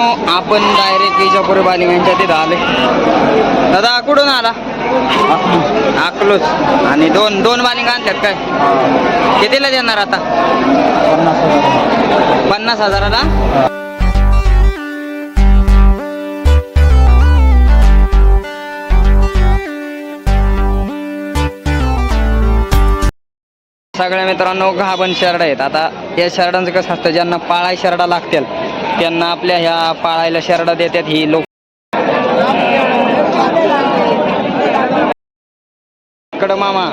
मित्रांनो आपण डायरेक्ट इजापुरी बालिकांच्या तिथं आले दादा कुठून आला? आकलोच आणि दोन दोन बालिका आणल्यात काय? कितीला देणार आता? पन्नास हजाराला सगळ्या मित्रांनो घाबन शर्ट आहेत. आता या शर्टांचं कसं असतं ज्यांना पाळाय शर्टा लागतील त्यांना आपल्या ह्या पाळायला शरडा देतात ही लोक. कडं मामा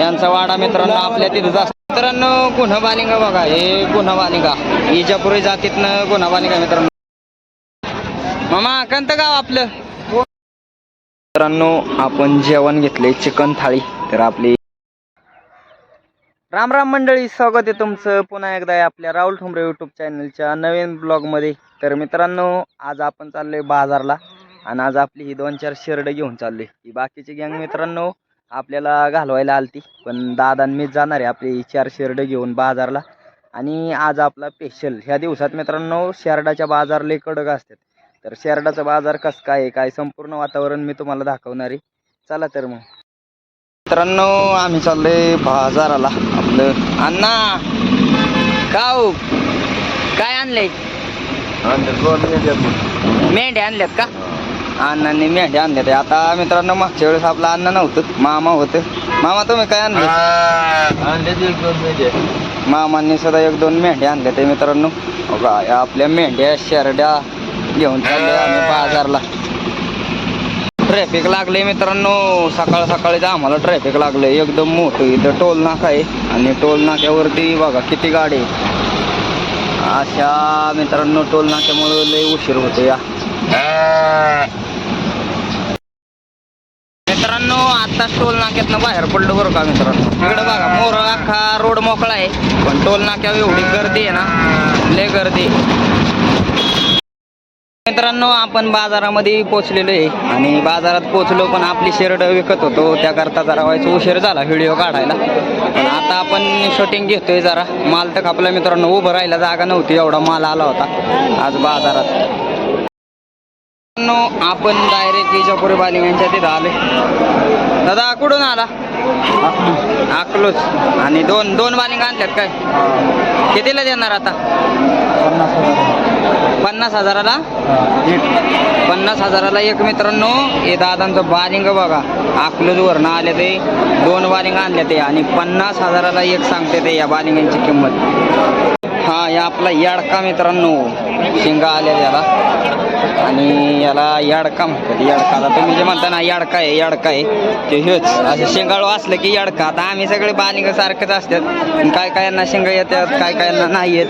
यांचा वाडा मित्रांनो आपल्या तिथं जास्त. मित्रांनो गुन्हा बालिंगा बघा हे गुन्हा बालिंगा इजापुरी जातीतनं गुन्हा बालिंगा मित्रांनो. मामा कंत गाव आपलं? मित्रांनो आपण जेवण घेतले चिकन थाळी. तर आपली राम राम मंडळी स्वागत आहे तुमचं पुन्हा एकदा आपल्या राहुल ठोंबरे यूट्यूब चॅनलच्या नवीन ब्लॉगमध्ये तर मित्रांनो आज आपण चाललोय बाजारला आणि आज आपली ही दोन चार शर्ट घेऊन चाललोय. ही बाकीची गँग मित्रांनो आपल्याला घालवायला आलती पण दादा आणि मीच जाणार आहे आपली ही चार शर्ट घेऊन बाजारला. आणि आज आपला स्पेशल ह्या दिवसात मित्रांनो शेरडाच्या बाजार लय कडक असतात. तर शेरडाचा बाजार कसं काय आहे काय संपूर्ण वातावरण मी तुम्हाला दाखवणार आहे. चला तर मग. मित्रांनो आम्ही चाललोय बाजाराला आपलं. अण्णा काऊ काय आणले मेंढ्या आणल्यात का? अण्णांनी मेंढ्या आणल्यात आता मित्रांनो मागच्या वेळेस आपलं अन्न नव्हतं मामा होतं. मामा तुम्ही काय आणले? मामांनी सुद्धा एक दोन मेंढ्या आणल्या ते मित्रांनो. आपल्या मेंढ्या शेरड्या घेऊन चाललोय आम्ही बाजारला. ट्रॅफिक लागले मित्रांनो. सकाळ सकाळीच आम्हाला ट्रॅफिक लागले एकदम मोठं इथं टोल नाका आहे. आणि टोल नाक्यावरती बघा किती गाडी आहे. अशा मित्रांनो टोल नाक्यामुळे लय उशीर होतो या. मित्रांनो आता टोल नाक्यातनं बाहेर पडलं बरं का मित्रांनो. इकडे बघा मोर अख्खा रोड मोकळा आहे. पण टोल नाक्यावर एवढी गर्दी आहे ना. लय गर्दी मित्रांनो आपण बाजारामध्ये पोचलेलो आहे. आणि बाजारात पोचलो पण आपली शर्ट विकत होतो. त्याकरता जरा व्हायचं उशीर झाला व्हिडिओ काढायला. पण आता आपण शूटिंग घेतोय जरा. माल तर आपल्या मित्रांनो. उभं राहायला जागा नव्हती. एवढा माल आला होता. आज बाजारात. मित्रांनो, आपण डायरेक्ट विजापुरी बालिंग यांच्या तिथं आले दादा कुठून आला? आकलोच आणि दोन दोन बालिंग आणल्यात काय? कितीला देणार आता? पन्नास हजाराला पन्नास हजाराला एक मित्रांनो हे दादांचं बालिंग बघा. अकलूजवरनं आले ते दोन बारिंग आणले ते. आणि पन्नास हजाराला एक सांगते ते या बालिंगांची किंमत. हा या आपला याडका मित्रांनो. शिंगा आल्या याला. आणि याला याडका म्हणतात याडका आता तुम्ही जे म्हणता ना याडका आहे याडका आहे ते हेच. असं शेंगाळू असलं की याडका आता आम्ही सगळे बालिंग सारखंच असतात. काय काय यांना शेंगा येतात काय काय यांना नाही येत.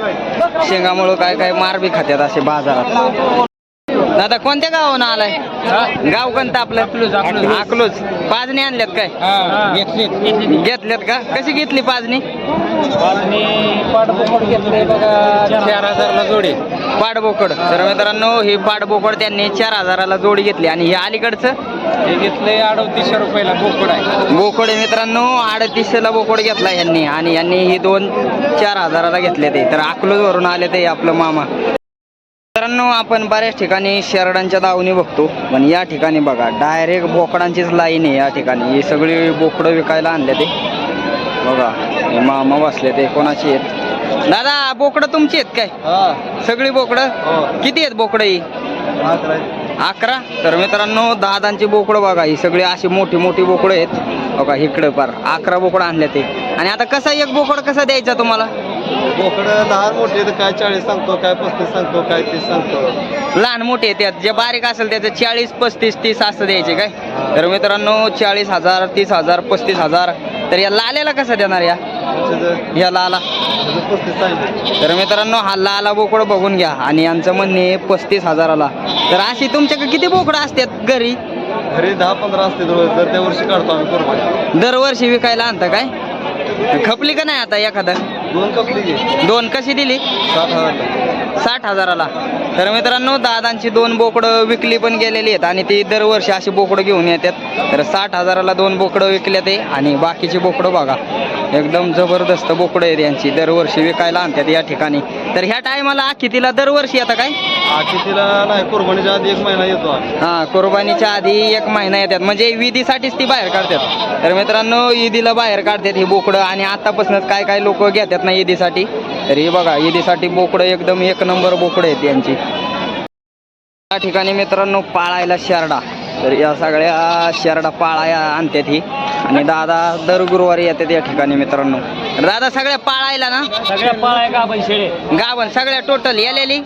शेंगामुळं काय काय मार बी खात्यात असे बाजारात. दादा कोणत्या गावाहून आलाय? गाव कोणतं आपलं? अकलूज पाजणी आणल्यात काय? घेतल्यात का? कशी घेतली पाजणी? चार हजारला जोडी. पाडबोकड तर मित्रांनो ही पाडबोकड त्यांनी चार हजाराला जोडी घेतली. आणि हे अलीकडचं? हे घेतलंय अडतीसशे रुपयाला बोकड आहे. बोकड मित्रांनो अडतीसशेला बोकड घेतला यांनी. आणि यांनी ही दोन चार हजाराला घेतले ते. तर अकलूज वरून आले ते आपलं मामा. मित्रांनो आपण बऱ्याच ठिकाणी शेरडांच्या दावणी बघतो. पण या ठिकाणी बघा डायरेक्ट बोकडांचीच लाईन आहे या ठिकाणी. ही सगळी बोकडं विकायला आणले ते. बघा हे मामा बसले ते. कोणाची आहेत? दादा बोकडं तुमची आहेत काय? सगळी बोकडं? किती आहेत बोकडं ही? अकरा. तर मित्रांनो दादांची बोकडं बघा ही सगळी अशी मोठी मोठी बोकडं आहेत. बघा इकडं पार अकरा बोकडं आणले ते. आणि आता कसा एक बोकड कसा द्यायचा तुम्हाला? बोकडं लहान मोठे काय चाळीस सांगतो काय पस्तीस सांगतो काय तीस सांगतो. लहान मोठे त्यात जे बारीक असेल त्याचं चाळीस पस्तीस तीस असं द्यायचे काय? तर मित्रांनो चाळीस हजार तीस हजार पस्तीस हजार. तर या लाल्याला कसं देणार या? या लाला. तर मित्रांनो हा लाला बोकड बघून घ्या. आणि यांचं म्हणणे पस्तीस हजाराला. तर अशी तुमच्याकडे किती बोकडं असतात घरी? घरी दहा पंधरा असते जर त्या वर्षी काढतो आम्ही कुरबानी दरवर्षी विकायला आणता काय? खपली का नाही आता एखादा? दोन कपली घे दोन कशी दिली? सात हजार. साठ हजाराला. तर मित्रांनो दादांची दोन बोकडं विकली पण गेलेली आहेत आणि ती दरवर्षी अशी बोकडं घेऊन येतात. तर साठ हजाराला दोन बोकडं विकल्या ते आणि बाकीची बोकडं बघा. एकदम जबरदस्त बोकडं आहेत यांची. दरवर्षी विकायला आणतात या ठिकाणी. तर ह्या टायमाला आखितीला दरवर्षी येतं काय? आखितीला नाही कुर्बानीच्या आधी एक महिना येतो. हा कुर्बानीच्या आधी एक महिना येतात. म्हणजे विधीसाठीच ती बाहेर काढतात. तर मित्रांनो ईदीला बाहेर काढतात ही बोकडं आणि आतापासूनच काय काय लोक घेतात ना ईदीसाठी तर हे बघा ईदीसाठी बोकडं एकदम एक नंबर बोकडं आहेत यांची. या ठिकाणी मित्रांनो पाळायला शेरडा. तर या सगळ्या शेरडा पाळाया आणतात ही. आणि दादा दर गुरुवारी येतात या ठिकाणी मित्रांनो. तर दादा सगळ्या पाळायला ना? सगळ्या पाळाय आपण शेळे. गावन सगळ्या टोटल येलेली.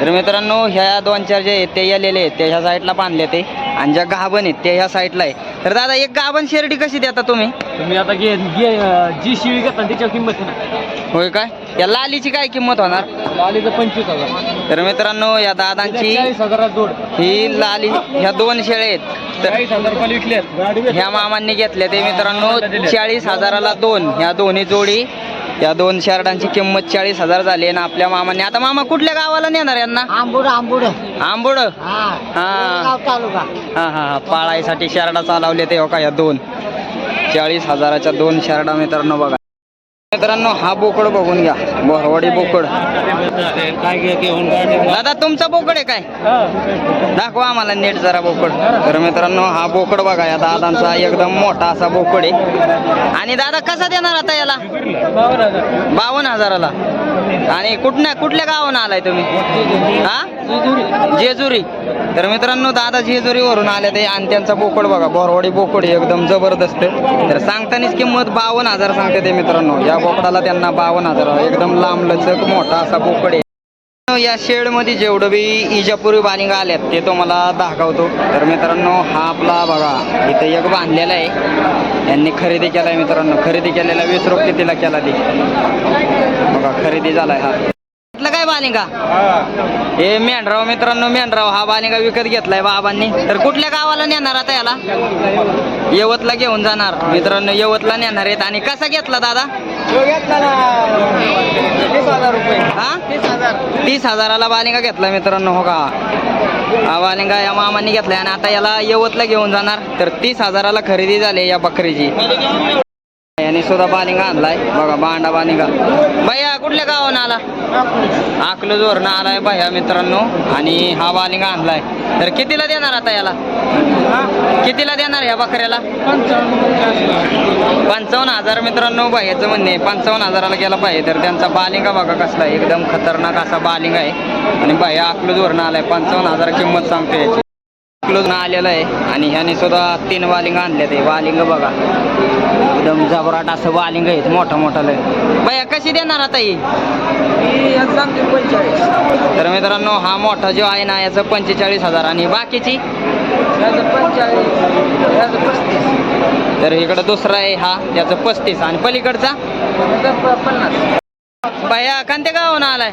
तर मित्रांनो ह्या दोन चार जे आहेत ते येलेले आहेत. ते ह्या साईडला बांधले ते. आणि ज्या गाभण आहेत ते ह्या साईडला आहे. तर दादा एक गाभण शेरडी कशी देता तुम्ही? तुम्ही आता घे घे अं, जी शिवी घेता त्याच्यावर किंमत नाही. होय काय? या लालीची काय किंमत होणार? लालीचं पंचवीस हजार. तर मित्रांनो या दादांची चाळीस हजारात जोड. ही लाली ह्या दोन शेळे आहेत. तर चाळीस हजार रुपये विकले ह्या मामांनी घेतल्या ते मित्रांनो चाळीस हजाराला दोन. ह्या दोन्ही जोडी या दोन शर्टांची किंमत चाळीस हजार झाली आहे ना आपल्या मामांनी. आता मामा कुठल्या गावाला नेणार यांना? आंबुड आंबुड. आंबोड? हा. हा. तालुका. हा पाळायसाठी शर्टा चालवले ते हो का या दोन. चाळीस हजाराच्या दोन शर्टा मित्रांनो बघा. मित्रांनो हा बोकड बघून घ्या. बोरवाडी बोकड. काय दादा तुमचा बोकड आहे काय? दाखवा आम्हाला नेट जरा बोकड. तर मित्रांनो हा बोकड बघा या दादांचा एकदम मोठा असा बोकड आहे. आणि दादा कसा देणार आता याला? बावन्न हजाराला. आणि कुठल्या कुठल्या गावाहून आलाय तुम्ही? हा? जेजुरी. तर मित्रांनो दादा जेजुरीवरून आले ते आणि त्यांचा बोकड बघा बोरवाडी बोकड एकदम जबरदस्त तर सांगतानाच किंमत बावन्न हजार सांगते ते मित्रांनो. या बोकडाला त्यांना बावन्न हजार. एकदम लांब लचक मोठा असा बोकड आहे. या शेडमध्ये जेवढं बी इजापुरी बालिंगा आल्यात ते तुम्हाला दाखवतो. तर मित्रांनो हा आपला बघा इथं एक बांधलेला आहे. यांनी खरेदी केलाय मित्रांनो. खरेदी केलेला वीस रुपये कितीला केला ती. बघा खरेदी झालाय हा. घेतला काय बालिंगा हे. मेंढराव मित्रांनो मेंढराव हा बालिंगा विकत घेतलाय बाबांनी. तर कुठल्या गावाला नेणार आता याला? यवतला घेऊन जाणार. मित्रांनो यवतला नेणार आहेत. आणि कसा घेतला दादा? हा? तीस हजाराला बालिंगा घेतला मित्रांनो हो का? हा बालिंगा या मामांनी घेतलाय. आणि आता याला यवतला घेऊन जाणार. तर तीस हजाराला खरेदी झाली या बकरीची. यांनी सुद्धा बालिंग आणलाय बघा बांडा बालिंगा भैया कुठल्या गावाहून आला? अकलूजवरनं आलाय भैया मित्रांनो. आणि हा बालिंग आणलाय तर कितीला देणार आता याला? कितीला देणार ह्या बकऱ्याला? पंचावन्न हजार मित्रांनो भैयाचं म्हणणे पंचावन्न हजाराला गेला पाहिजे तर त्यांचा बालिंगा बघा कसला. आहे एकदम खतरनाक असा बालिंग आहे. आणि भैया अकलूजवरनं आलाय. पंचावन्न हजार किंमत सांगतो याची. अकलूजनं आलेलं आहे. आणि ह्याने सुद्धा तीन बालिंग आणले ते बालिंग बघा. एकदम जबराट असं बालिंग आहेत. मोठा मोठा लय. भैया कशी देणार आता ही? तर मित्रांनो हा मोठा जो आहे ना याचं पंचेचाळीस हजार. आणि बाकीची? तर इकडं दुसरा आहे हा त्याचं पस्तीस. आणि पलीकडचा? भैया कोणत्या गावाहून आलाय?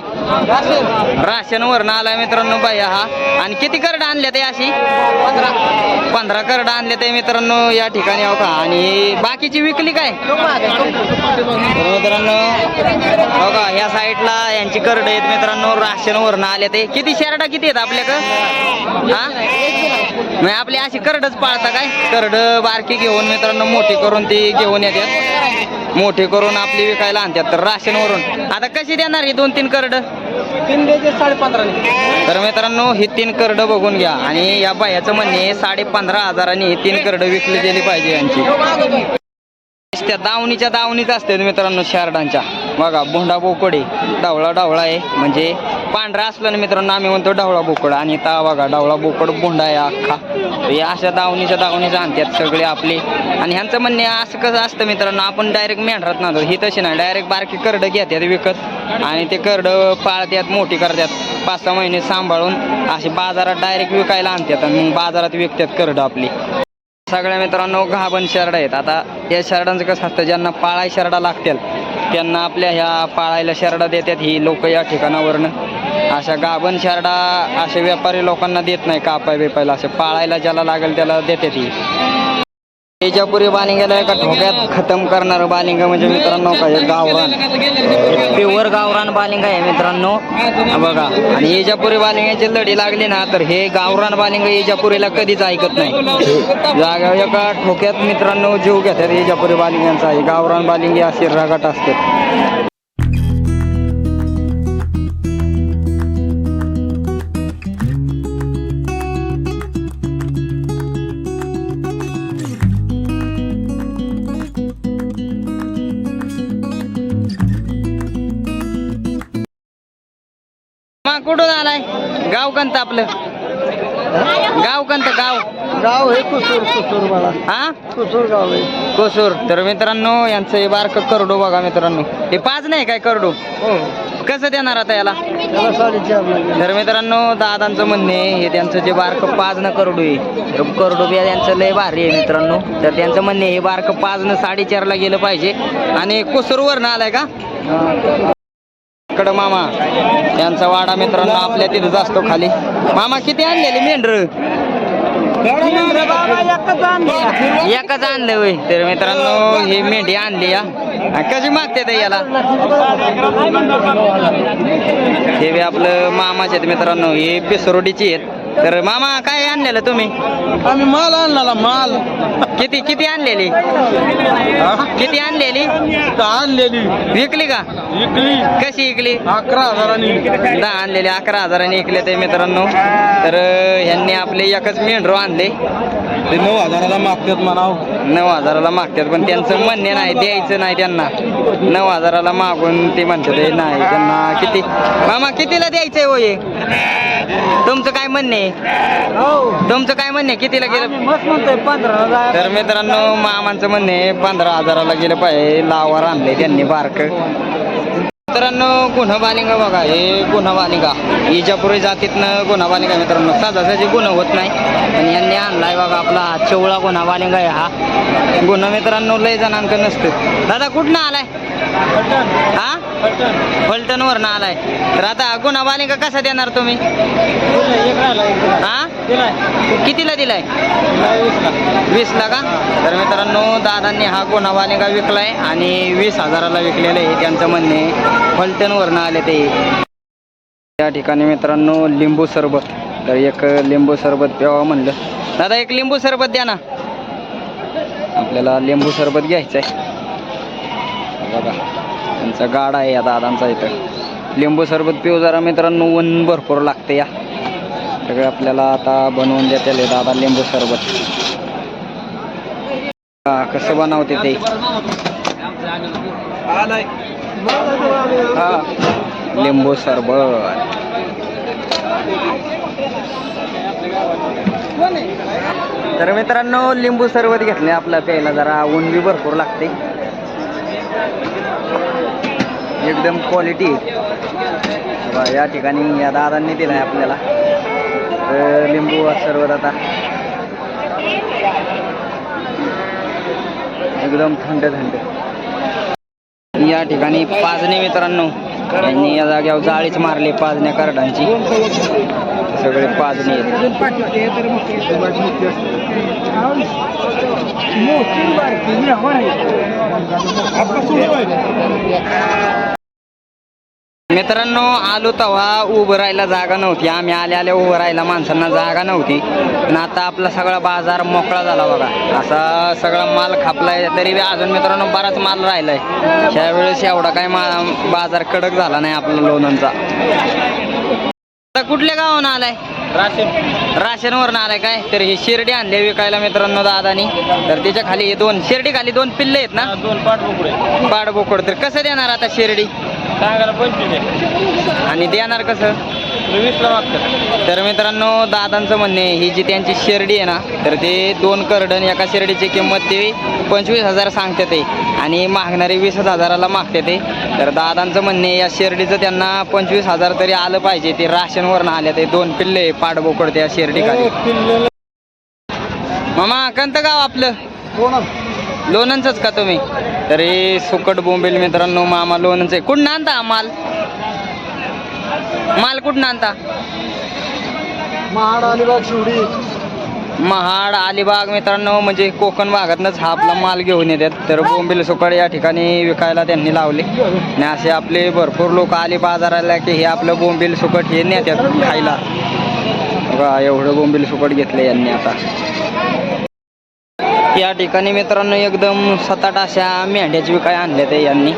राशन वरनं आलाय मित्रांनो भैया हा. आणि किती कर्ड आणले ते अशी? पंधरा. पंधरा करड आणले ते मित्रांनो या ठिकाणी हो का. आणि बाकीची विकली काय? मित्रांनो हो का ह्या साईडला यांची कर्ड आहेत मित्रांनो. राशन वरनं आले ते किती शेरडा किती आहेत आपल्याकडं? हा? मग आपली अशी कर्डच पाळता काय? कर्ड बारकी घेऊन मित्रांनो मोठी करून ती घेऊन येतात मोठी करून आपली विकायला आणतात तर राशनवरून आता कशी देणार ही दोन तीन करड? तीन द्यायचे साडे पंधरा तर मित्रांनो ही तीन करड बघून घ्या. आणि या बायाचं म्हणणे साडे पंधरा हजारांनी ही तीन करड विकली गेली पाहिजे यांची. त्या दावणीच्या दावणीच असते मित्रांनो शारडांच्या. बघा भोंडा बोकडे डावळा डावळा आहे. म्हणजे पांढरा असला ना मित्रांनो आम्ही म्हणतो डावळा बोकड. आणि ता बघा डावळा बोकड भोंडा आहे अख्खा. हे या अशा दावणीच्या दावणीच आणतात सगळे आपले. आणि ह्यांचं म्हणणे असं कसं असतं मित्रांनो आपण डायरेक्ट मेंढरात ना ही तशी नाही. डायरेक्ट बारकी करडं घेतात विकत. आणि ते करडं पाळतात मोठी करतात. पाच सहा महिने सांभाळून अशी बाजारात डायरेक्ट विकायला आणतात आणि मग बाजारात विकतात करडं आपली. सगळ्या मित्रांनो घाबन शर्ड आहेत. आता या शर्डांचं कसं असतं ज्यांना पाळाय शर्डा लागतील त्यांना आपल्या ह्या पाळायला शर्डा देतात ही लोक या ठिकाणावरनं. अशा गाभण शर्डा असे व्यापारी लोकांना देत नाही कापाय बिपायला असे पाळायला ज्याला लागेल त्याला देतात ही. तेजापुरी बालिंगाला एका ठोक्यात खतम करणारं बालिंग म्हणजे मित्रांनो काय गावरान. प्युअर गावरान बालिंग आहे मित्रांनो. बघा आणि एजापुरी बालिंगाची लढी लागली ना तर हे गावरान बालिंग एजापुरीला कधीच ऐकत नाही. जागा एका ठोक्यात मित्रांनो जीव घेतात एजापुरी बालिंगांचा गावरान बालिंगी अशी रगाट असते हा? कुसूर. तर मित्रांनो यांचं हे बारक करडू बघा मित्रांनो. हे पाच नाही काय करडू? हो. कसं देणार आता याला? साडेचार तर मित्रांनो दादांचं म्हणणे हे त्यांचं जे बारकं पाजणं करडू आहे. करडू बी यांचं लय भारी आहे मित्रांनो. तर त्यांचं म्हणणे हे बारकं पाजणं साडेचारला गेलं पाहिजे. आणि कुसूरवरनं आलाय का? कडं मामा यांचा वाडा मित्रांनो आपल्या तिथंच असतो खाली. मामा किती आणलेले मेंढर? एकच आणलं होय. तर मित्रांनो ही मेंढी आणली या कशी मागते ते याला? हे बी आपलं मामाचे आहेत मित्रांनो हे पिसरोडीची आहेत. तर मामा काय आणलेलं तुम्ही? आम्ही माल आणला माल. किती किती आणलेली? किती आणलेली? आणलेली. विकली का? विकली. कशी विकली? अकरा हजारांनी. दहा आणलेले अकरा हजारांनी विकले ते मित्रांनो. तर ह्यांनी आपले एकच मेंढरो आणले. ते नऊ हजाराला मागतात म्हणाव. नऊ हजाराला मागतात पण त्यांचं म्हणणे नाही द्यायचं नाही त्यांना. नऊ हजाराला मागून ते म्हणतात "हे नाही त्यांना किती? मामा कितीला द्यायचंय होय तुमचं काय म्हणणे? हो. तुमचं काय म्हणणे कितीला गेलं? मस्त म्हणतोय पंधरा हजार. तर मित्रांनो मामांचं म्हणणे पंधरा हजाराला गेलं पाहिजे लावर आणले त्यांनी बारक. मित्रांनो गुन्हा बालिंगा बघा हे गुन्हा बालिंगा इजापुरी जातीतनं गुन्हा बालिंगा मित्रांनो. सहजासहजी गुन्हा होत नाही पण यांनी आणलाय बघा आपला चवळा गुन्हा बालिंगा आहे हा. गुन्हा मित्रांनो लय जणांकडे नसतं दादा कुठनं आलाय? हा? फलटणवरनं आलाय. तर आता गुन्हा बालिंगा कसा देणार तुम्ही? हा? कितीला दिलाय? वीसला का? तर मित्रांनो दादांनी हा गुन्हा बालिंगा विकलाय आणि वीस हजाराला विकलेलं आहे त्यांचं म्हणणे फलटणवरनं आले ते. या ठिकाणी मित्रांनो लिंबू सरबत. तर एक लिंबू सरबत प्यावा म्हणलं. दादा एक लिंबू सरबत द्या ना. आपल्याला लिंबू सरबत घ्यायचं आहे बघा. त्यांचा गाडा आहे या दादांचा इथं. लिंबू सरबत पिऊ जरा मित्रांनो ऊन भरपूर लागते या. सगळं आपल्याला आता बनवून देते दादा लिंबू सरबत. हा कसं बनवते ते? हा लिंबू सरबत. तर मित्रांनो लिंबू सरबत घेतले आपला प्यायला जरा ऊन बी भरपूर लागते. एकदम क्वालिटी या ठिकाणी या दादांनी दिलाय आपल्याला. तर लिंबू सर्व आता. एकदम थंड थंड. या ठिकाणी पाजणे मित्रांनो. यांनी या जाग्यावर जाळीच मारली पाजण्या कार्डांची. सगळे पाजणे आहेत. मित्रांनो आलो तेव्हा उभं राहायला जागा नव्हती. आम्ही आल्या आल्या उभं राहायला माणसांना जागा नव्हती. पण आता आपला सगळा बाजार मोकळा झाला बघा. असा सगळा माल खापलाय तरी अजून मित्रांनो बराच माल राहिलाय. त्यावेळेस एवढा काय मा बाजार कडक झाला नाही आपला लोणंदचा आता कुठल्या गावानं आलाय? राशनवरनं आलाय काय? तर ही शिर्डी आणली विकायला मित्रांनो दादानी. तर त्याच्याखाली हे दोन शिर्डी खाली दोन पिल्ले आहेत ना? दोन पाठ बोकडे पाडबोकड तर कसं देणार आता शिर्डी? सांगायला पंचवीस आणि देणार कसं? वीसला तर मित्रांनो दादांचं म्हणणे ही जी त्यांची शिर्डी आहे ना तर ते दोन करडण एका शिर्डीची किंमत ते पंचवीस हजार सांगते ते. आणि मागणारे वीस हजाराला मागते ते. तर दादांचं म्हणणे या शिर्डीचं त्यांना पंचवीस हजार तरी आलं पाहिजे. ते राशनवरनं आले ते दोन पिल्ले पाडबोकड त्या शिर्डी खाली. मामा कोणतं गाव आपलं? लोणंदचंच का तुम्ही? तर सुकट बोंबेल मित्रांनो मामा लोणंदचं. आहे कुठं आणता माल? माल कुठं आणता? महाड अलिबाग शिवडी. महाड अलिबाग मित्रांनो म्हणजे कोकण भागातनंच हा आपला माल घेऊन येतात. तर बोंबील सुकड या ठिकाणी विकायला त्यांनी लावले. आणि असे आपले भरपूर लोक आले बाजाराला की हे आपलं बोंबील सुकट हे नेतात खायला. बघा एवढं बोंबील सुकट घेतलं यांनी आता. या ठिकाणी मित्रांनो एकदम सताट अशा मेंढ्याची विकाय आणल्या ते यांनी.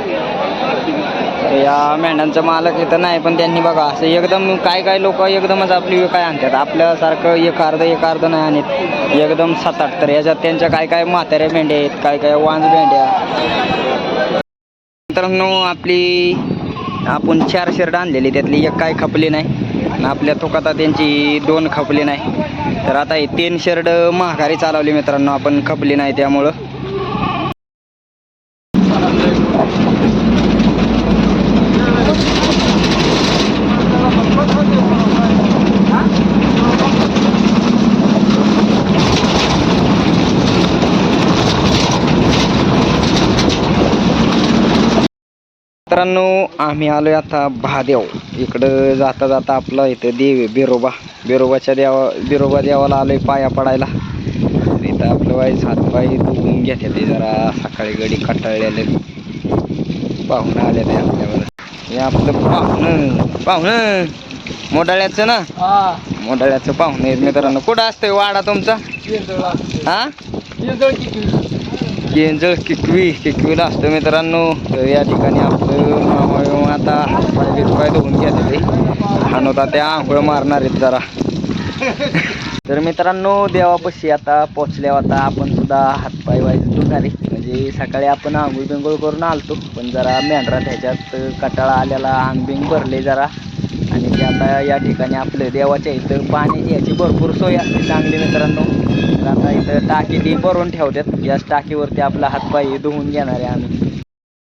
या मेंढ्यांचं मालक इथं नाही पण त्यांनी बघा असं एकदम काय काय लोक एकदमच आपली विकाय आणतात. आपल्यासारखं एक अर्ध एक अर्ध नाही आणत. एकदम सात आठ तर याच्यात त्यांच्या काय काय म्हाताऱ्या मेंढ्या आहेत काय काय वांज मेंढ्या मित्रांनो आपली आपण चार शर्ट आणलेली त्यातली एक काय खपली नाही. आणि आपल्या तुकाता त्यांची दोन खपली नाही. तर आता हे तीन शर्ट महागारी चालवली मित्रांनो आपण खपली नाही त्यामुळं. मित्रांनो आम्ही आलोय आता महादेव. इकडं जाता जाता आपलं इथं देव आहे, बिरोबा. बिरोबाच्या देवा बिरोबा देवाला आलोय पाया पडायला. इथं आपलं वाईस हातपाय धुवून घेते ते जरा सकाळी गडी कंटाळलेले पाहुणं आले ते आपल्यावर. हे आपलं पाहुणं पाहुणं. मोडाळ्याचं ना? हा. मोडाळ्याचं पाहुणं आहे मित्रांनो. कुठं असतंय वाडा तुमचा? हा? केंजळ किकवी किकवीला असतो मित्रांनो. तर या ठिकाणी आपलं मामा बिमा आता हातपाय बितपाय धुवून घेतले होता त्या आंघोळ मारणार आहेत जरा. तर मित्रांनो देवापाशी आता पोचल्यावर आता आपण सुद्धा हातपाय व्हायचं धुणार म्हणजे सकाळी आपण आंघोळ बिंगोळ करून आलतो पण जरा मेंढरात ह्याच्यात कटाळा आलेला अंग बिंग भरले जरा. आणि ते आता या ठिकाणी आपलं देवाच्या इथं पाणी याची भरपूर सोय असते चांगली मित्रांनो. तर आता इथं टाकी ती भरून ठेवतात. याच टाकीवरती आपला हातपाय धुवून घेणार आहे आम्ही.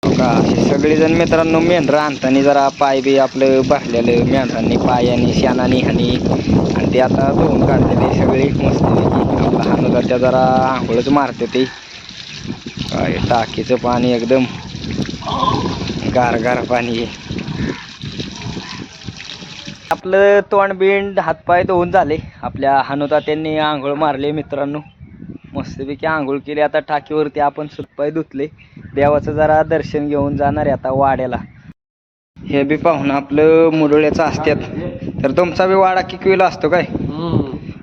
का असे सगळेजण मित्रांनो मेंढरा आणताना जरा पाय बी आपलं भरलेलं मेंढरांनी. पायानी शानानी हानी. आणि ते आता धुवून काढलेले सगळे. मस्त आपला त्या जरा आंघोळच मारते ते. टाकीचं पाणी एकदम. गार गार पाणी आहे. आपलं तोंड बिंड हातपाय धुवून झाले. आपल्या हानुता त्यांनी आंघोळ मारले मित्रांनो. मस्तपैकी आंघोळ केली. आता टाकीवरती आपण सुतपाय धुतले. देवाचं जरा दर्शन घेऊन जाणार आहे आता वाड्याला. हे बी पाहून आपलं मुडोळ्याचं असतात तर तुमचा बी वाडा किकवीला असतो काय?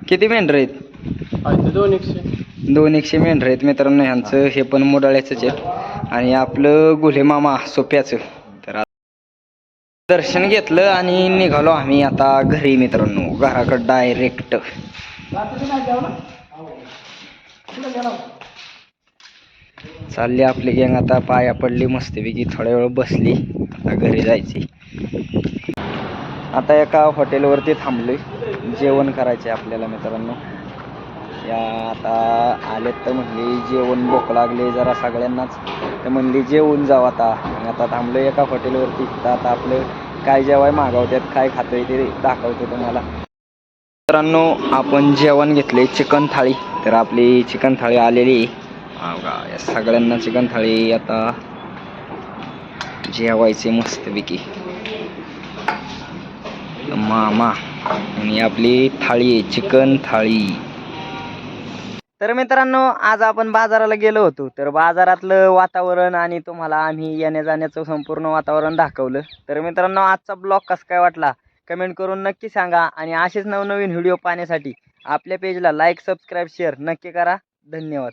किती मेंढर आहेत? दोन एकशे. दोन एकशे मेंढर आहेत मित्रांनो ह्यांचं. हे पण मुडाळ्याचंच आहे आणि आपलं गुल्हे मामा सोप्याचं. दर्शन घेतलं आणि निघालो आम्ही आता घरी मित्रांनो. घराकडं डायरेक्ट चालली आपली गँग आता पाया पडली मस्तपैकी. थोड्या वेळ बसली. आता घरी जायची. आता एका हॉटेलवरती थांबलोय. जेवण करायचे आपल्याला मित्रांनो. या आता आलेत तर म्हणले जेवण भोक लागले जरा सगळ्यांनाच. तर म्हणले जेवून जाऊ आता. आता थांबलो एका हॉटेलवरती. तर आता आपलं काय जेवाय मागवतात काय खातोय ते दाखवतो तुम्हाला. मित्रांनो आपण जेवण घेतले चिकन थाळी. तर आपली चिकन थाळी आलेली आहे. या सगळ्यांना चिकन थाळी आता जेवायचे मस्तपैकी. मामा आणि आपली थाळी आहे चिकन थाळी. तर मित्रांनो आज आपण बाजाराला गेलो होतो. तर बाजारातलं वातावरण आणि तुम्हाला आम्ही येण्या जाण्याचं संपूर्ण वातावरण दाखवलं. तर मित्रांनो आजचा ब्लॉग कसा काय वाटला? कमेंट करून नक्की सांगा आणि असेच नवनवीन व्हिडिओ पाहण्यासाठी आपल्या पेजला लाईक सबस्क्राईब शेअर नक्की करा. धन्यवाद.